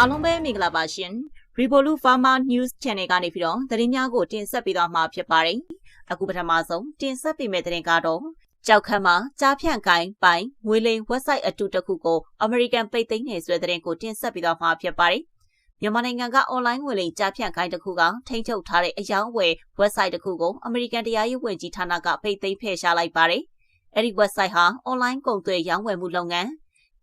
အားလုံးပဲမင်္ဂလာပါရှင် Revolut Pharma News Channel ကနေပြီးတော့သတင်းများကိုတင်ဆက်ပေးသွားမှာဖြစ်ပါတယ်အခုပထမဆုံးတင်ဆက်ပေးမယ့်သတင်းကတော့ကြောက်ခတ်မှာကြားဖြန့်ကိုင်းပိုင်ငွေလိမ် website အတူတစ်ခုကို American ပိတ်သိမ်းနေဆွဲသတင်းကိုတင်ဆက်ပေးသွားမှာဖြစ်ပါတယ်မြန်မာနိုင်ငံက online ငွေလိမ်ကြားဖြန့်ကိုင်းတစ်ခုကထိန်းချုပ်ထားတဲ့အယောင်းဝယ် website တစ်ခုကို American တရားရေးဝန်ကြီးဌာနကပိတ်သိမ်းဖယ်ရှားလိုက်ပါတယ်အဲ့ဒီ website ဟာ online ကုန်သွယ်ရောင်းဝယ်မှုလုပ်ငန်း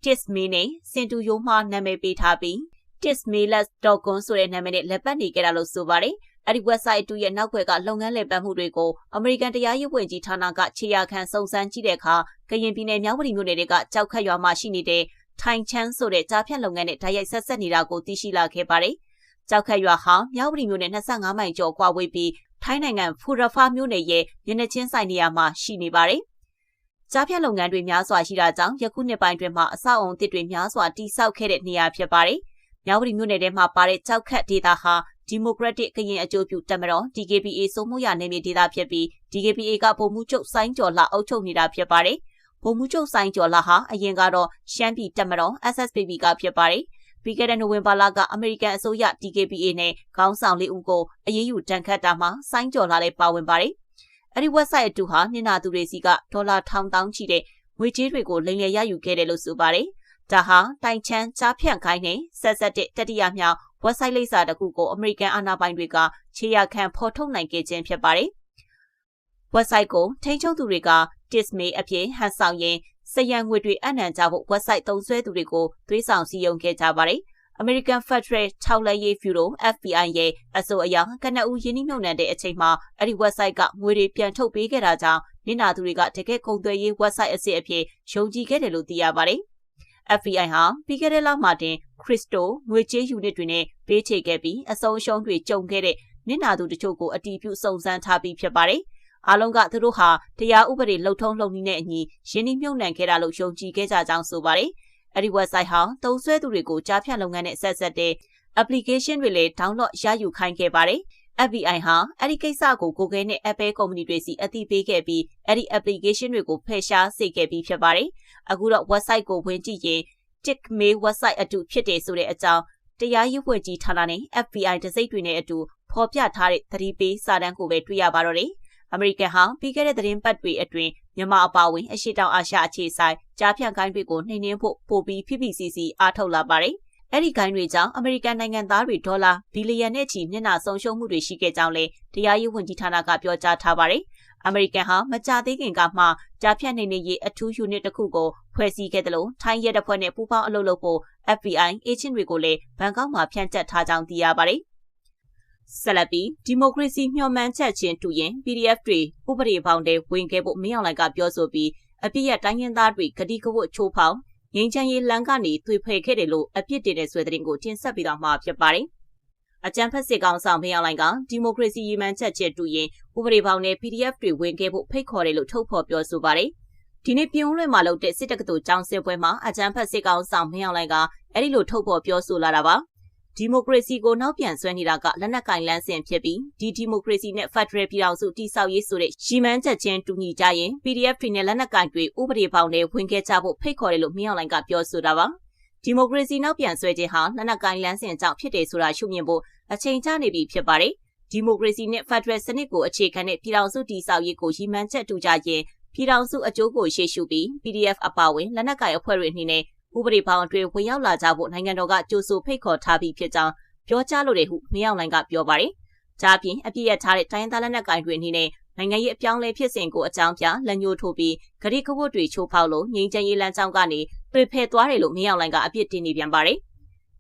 Tisme နဲ့စင်တူယိုမှနာမည်ပေးထားပြီး tismelas.com ဆိုတဲ့နာမည်နဲ့လက်ပတ်နေကြတာလို့ဆိုပါတယ်။အဲ့ဒီ website အတူရဲ့နောက်ွယ်ကလုပ်ငန်းလည်ပတ်မှုတွေကို American တရားရေးဝန်ကြီးဌာနကခြေရာခံစုံစမ်းကြည့်တဲ့အခါကရင်ပြည်နယ်မြောက်ဝတီမြို့နယ်ကကြောက်ခတ်ရွာမှာရှိနေတဲ့ထိုင်ချန်းဆိုတဲ့ကြားဖြတ်လုပ်ငန်းနဲ့ဓာတ်ရိုက်ဆက်ဆက်နေတာကိုသိရှိလာခဲ့ပါတယ်။ကြောက်ခတ်ရွာဟာမြောက်ဝတီမြို့နယ်25မိုင်ကျော်ကွာဝေးပြီးထိုင်းနိုင်ငံဖူရဖာမြို့နယ်ရဲ့မျက်နှာချင်းဆိုင်နေရာမှာရှိနေပါတယ်။ကြားဖြတ်လုပ်ငန်းတွေများစွာရှိတာကြောင့်ယခုနှစ်ပိုင်းတွင်မှအဆောက်အုံတစ်တွေများစွာတိစောက်ခဲ့တဲ့နေရာဖြစ်ပါတယ်။ မြောက်ဝတီမြို့နယ်ထဲမှာပါတဲ့ကြောက်ခတ်ဒေသဟာဒီမိုကရက်တစ်ကရင်အကျိုးပြုတပ်မတော် DKBA စိုးမှုရနယ်မြေဒေသဖြစ်ပြီး DKBA ကဗိုလ်မှူးချုပ်စိုင်းကျော်လှအုပ်ချုပ်နေတာဖြစ်ပါတယ်။ဗိုလ်မှူးချုပ်စိုင်းကျော်လှဟာအရင်ကတော့ရှမ်းပြည်တပ်မတော် SSPB ကဖြစ်ပါတယ်။ပြီးခဲ့တဲ့နိုဝင်ဘာလကအမေရိကန်အစိုးရ DKBA နဲ့ခေါင်းဆောင်လေးဦးကိုအရေးယူတန်ခတ်တာမှာစိုင်းကျော်လှလည်းပါဝင်ပါတယ်။အဲဒီ website အတူဟာနှင်နာသူတွေစီကဒေါ်လာထောင်တောင်းချီတဲ့ငွေကြေးတွေကိုလိမ်လည်ရယူခဲ့တယ်လို့ဆိုပါတယ်။ ဒါဟာတိုင်ချမ်းကြားဖြန့်ခိုင်းနဲ့ဆက်ဆက်တဲ့တတိယမြောက် website လိပ်စာတစ်ခုကိုအမေရိကန်အာဏာပိုင်တွေကခြေရခံဖော်ထုတ်နိုင်ခဲ့ခြင်းဖြစ်ပါတယ်။ website ကိုထိန်းချုပ်သူတွေက Disney အဖြစ်ဟန်ဆောင်ရင်စရန်ငွေတွေအနံ့ကြဖို့ website သုံးစွဲသူတွေကိုသွေးဆောင်စည်းရုံးခဲ့ကြပါတယ်။ American Federal ထောက်လှမ်းရေး Bureau FBI ရဲ့အဆိုအရကနအူးယင်းနှိမ့်မြုံနှံတဲ့အချိန်မှာအဲ့ဒီ website ကငွေတွေပြန်ထုတ်ပေးခဲ့တာကြောင့်နင်နာသူတွေကတကယ်ကုန်သွယ်ရေး website အစစ်အဖြစ်ယုံကြည်ခဲ့တယ်လို့သိရပါတယ်။ FBI ဟာပြီးခဲ့တဲ့လမှာတင်ခရစ်စတိုငွေကြေးယူနစ်တွေနဲ့ပေးချေခဲ့ပြီးအဆုံးရှုံးတွေကြုံခဲ့တဲ့နစ်နာသူတချို့ကိုအတီးပြုစုံစမ်းထားပြီးဖြစ်ပါတယ်။အားလုံးကသူတို့ဟာတရားဥပဒေလှုပ်ထုံးလှုပ်နည်းနဲ့အညီရင်းနှီးမြှုပ်နှံခဲ့တာလို့ယုံကြည်ခဲ့ကြကြောင်းဆိုပါတယ်။အဲဒီ website ဟာတုံးဆွဲသူတွေကိုကြားဖြတ်လုပ်ငန်းနဲ့ဆက်ဆက်တဲ့ application တွေလည်း download ရယူခိုင်းခဲ့ပါတယ်။ FBI ဟာအဲ့ဒီကိစ္စကို Google နဲ့ Apple ကုမ္ပဏီတွေစီအသိပေးခဲ့ပြီးအဲ့ဒီ application တွေကိုဖယ်ရှားစေခဲ့ပြီးဖြစ်ပါတယ်။ အခုတော့ website ကိုဝင်ကြည့်ရင် Tickmail website အတူဖြစ်တယ်ဆိုတဲ့အကြောင်းတရားရေးဝန်ကြီးဌာနနဲ့ FBI တစိမ့်တွေနဲ့အတူဖော်ပြထားတဲ့သတိပေးစာတမ်းကိုပဲတွေ့ရပါတော့တယ်။အမေရိကန်ဟာပြီးခဲ့တဲ့သတင်းပတ်တွေအတွင်းမြန်မာအပါအဝင်အရှေ့တောင်အာရှအခြေဆိုင်ကြားဖြန့်ကိုင်းတွေကိုနှိမ်နင်းဖို့ပိုပြီး PPCC အားထုတ်လာပါတယ်။အဲ့ဒီဂိုင်းတွေကြောင့်အမေရိကန်နိုင်ငံသားတွေဒေါ်လာဘီလီယံနဲ့ချီမျက်နှာဆုံးရှုံးမှုတွေရှိခဲ့ကြောင်းလည်းတရားရေးဝန်ကြီးဌာနကပြောကြားထားပါတယ် အမေရိကန်ဟာမကြသေးခင်ကမှကြားဖြတ်နေနေရေးအထူးယူနစ်တစ်ခုကိုဖွဲ့စည်းခဲ့တယ်လို့ထိုင်းရဲတပ်ဖွဲ့နဲ့ပူးပေါင်းအလုပ်လုပ်ဖို့ FBI agent တွေကိုလည်းဘန်ကောက်မှာဖြန့်ကျက်ထားကြောင်းသိရပါတယ်။ဆက်လက်ပြီးဒီမိုကရေစီမျှော်မှန်းချက်ချင်းတူရင် PDF တွေဥပဒေပေါင်းတဲ့ဝင်ခဲ့ဖို့မင်းအောင်လှိုင်ကပြောဆိုပြီးအပြစ်ရတိုင်းရင်းသားတွေဂတိကဝတ်ချိုးဖောက်ငင်းချမ်းရေးလမ်းကနေသွေဖယ်ခဲ့တယ်လို့အပြစ်တင်တဲ့ဆွဲတဲ့ရင်ကိုတင်ဆက်ပြီးတော့မှာဖြစ်ပါတယ်။ အကြံဖက်စစ်ကောင်ဆောင်မင်းအောင်လှိုင်ကဒီမိုကရေစီရည်မှန်းချက်ချက်တူရင်ဥပဒေပေါင်းနဲ့ PDF တွေဝင်ခဲ့ဖို့ဖိတ်ခေါ်တယ်လို့ထုတ်ဖော်ပြောဆိုပါတယ်။ဒီနေ့ပြုံးလွှင့်မှာလုပ်တဲ့စစ်တပ်ကတူကျောင်းစစ်ပွဲမှာအကြံဖက်စစ်ကောင်ဆောင်မင်းအောင်လှိုင်ကအဲ့ဒီလိုထုတ်ဖော်ပြောဆိုလာတာပါ။ဒီမိုကရေစီကိုနောက်ပြန်ဆွဲနေတာကလက်နက်ကင်လန်းစင်ဖြစ်ပြီးဒီဒီမိုကရေစီနဲ့ဖက်ဒရယ်ပြည်အောင်စုတိဆောက်ရေးဆိုတဲ့ရှီမန်းချက်ချင်းတူညီကြရင် PDF တွေနဲ့လက်နက်ကင်တွေဥပဒေပေါင်းတွေဝင်ခဲ့ကြဖို့ဖိတ်ခေါ်တယ်လို့မင်းအောင်လှိုင်ကပြောဆိုတာပါ။ဒီမိုကရေစီနောက်ပြန်ဆွဲခြင်းဟာလက်နက်ကိုင်လမ်းစဉ်ကြောင့်ဖြစ်တယ်ဆိုတာရှုမြင်ဖို့ အချိန်ကျနေပြီဖြစ်ပါတယ်။ဒီမိုကရေစီနဲ့ဖက်ဒရယ်စနစ်ကိုအခြေခံတဲ့ပြည်ထောင်စုတည်ဆောက်ရေးကိုရည်မှန်းချက်တူကြရင်ပြည်ထောင်စုအကျိုးကိုရှေ့ရှုပြီး PDF အပါအဝင်လက်နက်ကိုင်အဖွဲ့တွေအနေနဲ့ဥပဒေပေါင်းအတွင်းဝင်ရောက်လာကြဖို့နိုင်ငံတော်ကကြိုးဆိုဖိတ်ခေါ်ထားပြီးဖြစ်ကြောင်းပြောကြားလိုတယ်ဟုမင်းအောင်လှိုင်ကပြောပါတယ်။ကြားပြင်အပြည့်ရထားတဲ့တိုင်းသားလက်နက်ကိုင်တွေအနေနဲ့နိုင်ငံရေးအပြောင်းလဲဖြစ်စဉ်ကိုအကြောင်းပြလက်ညှိုးထိုးပြီးဂရိကဝတ်တွေချိုးဖောက်လို့ငြိမ်းချမ်းရေးလမ်းကြောင်းကနေသွေဖယ်သွားတယ်လို့မင်းအောင်လှိုင်ကအပြစ်တင်နေပြန်ပါတယ်။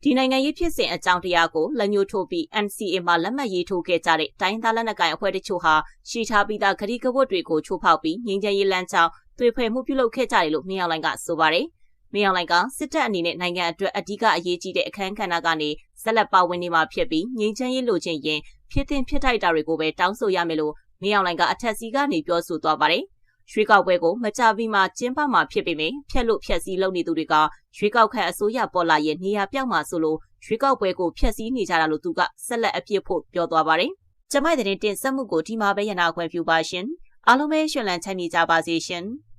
ဒီနိုင်ငံရေးဖြစ်စဉ်အကြောင်းတရားကိုလက်ညှိုးထိုးပြီး NCA မှာလက်မှတ်ရေးထိုးခဲ့ကြတဲ့တိုင်းသားလက်နက်ကိုင်အဖွဲ့တချို့ဟာရှီထားပြီးသားဂရိကဝတ်တွေကိုချိုးဖောက်ပြီးငြိမ်းချမ်းရေးလမ်းကြောင်းသွေဖယ်မှုပြုလုပ်ခဲ့ကြတယ်လို့မင်းအောင်လှိုင်ကဆိုပါတယ်။မင်းအောင်လှိုင်ကစစ်တပ်အနေနဲ့နိုင်ငံအတွက်အဓိကအရေးကြီးတဲ့အခမ်းကဏ္ဍကနေဆက်လက်ပါဝင်နေမှာဖြစ်ပြီးငြိမ်းချမ်းရေးလိုချင်ရင်ဖြစ်တင်ဖြစ်ထိုက်တာတွေကိုပဲတောင်းဆိုရမယ်လို့မင်းအောင်လှိုင်ကအထက်စီကနေပြောဆိုသွားပါတယ်။ ရွေးကောက်ပွဲကိုမကြပြီးမှကျင်းပမှာဖြစ်ပေမယ့်ဖြက်လို့ဖြက်စီးလုပ်နေသူတွေကရွေးကောက်ခံအစိုးရပေါ်လာရဲ့နေရာပြောက်မှာဆိုလို့ရွေးကောက်ပွဲကိုဖျက်ဆီးနေကြတာလို့သူကဆက်လက်အပြစ်ဖို့ပြောသွားပါတယ်။ကျမိုက်တဲ့တင်ဆက်မှုကိုဒီမှာပဲရနာခွင့်ပြုပါရှင်။အားလုံးပဲရှင်လန်းချမ်းမြေကြပါစေရှင်။